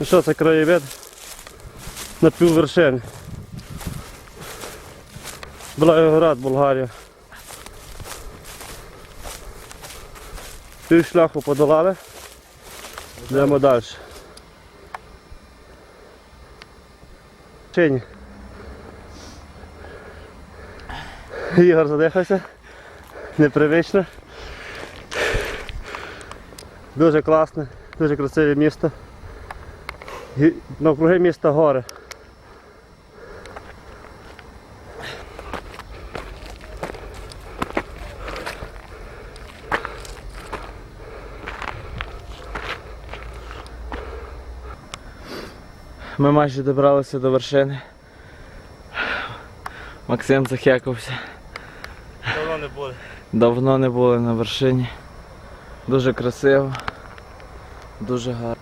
Ну що, це краєвид на піввершини. Благоград, Болгарія. Пів шляху подолали. Йдемо далі. Чині. Ігор задихався. Непривично. Дуже класне, дуже красиве місто. Гі- Навкруги міста гори. Ми майже добралися до вершини. Максим захекався. Давно не буде. Давно не були на вершині. Дуже красиво. Дуже гарно.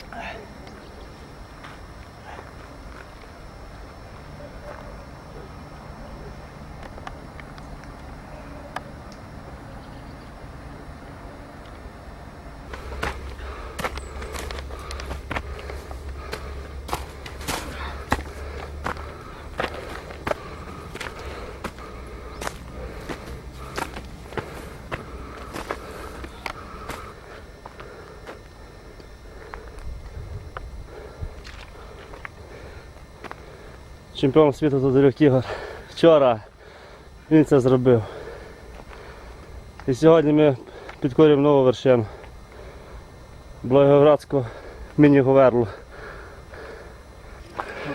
Чемпіон світу Тодорюк Ігор. Вчора він це зробив. І сьогодні ми підкорюємо нову вершину. Благоградську міні-говерлу.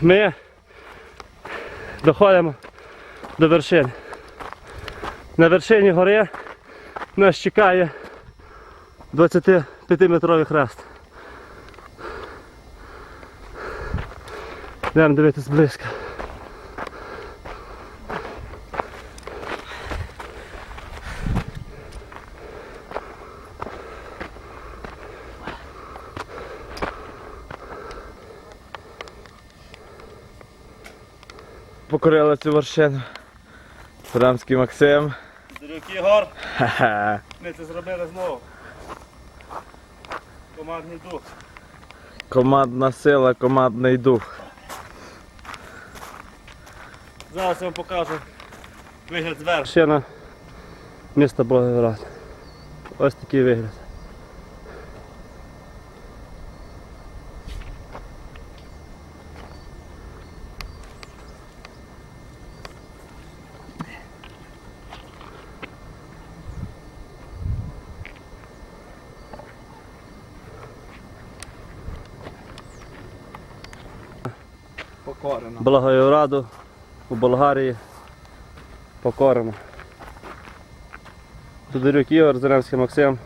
Ми доходимо до вершини. На вершині гори нас чекає 25-метровий хрест. Йдемо дивитись близько. Покорили цю вершину. Фрамський Максим. Тодорюк Ігор. Ми це зробили знову. Командний дух. Командна сила, командний дух. Зараз я вам покажу вигляд зверху. Вершина міста Благоград. Ось такий вигляд. Покорено. Благоївраду у Болгарії покорено. Тодорюк Ігор, Зеленський Максим.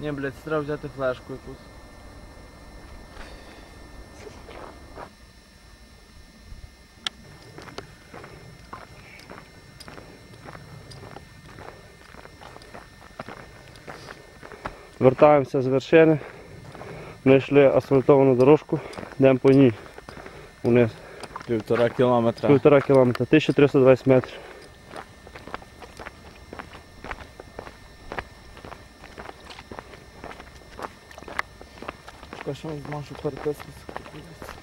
Ні, блядь, треба взяти флешку якусь. Вертаємося з вершини. Знайшли асфальтовану дорожку, йдемо по ній. Вниз. Півтора кілометра. Півтора кілометра, 1320 метрів. Чекай, що зможу переписуватися.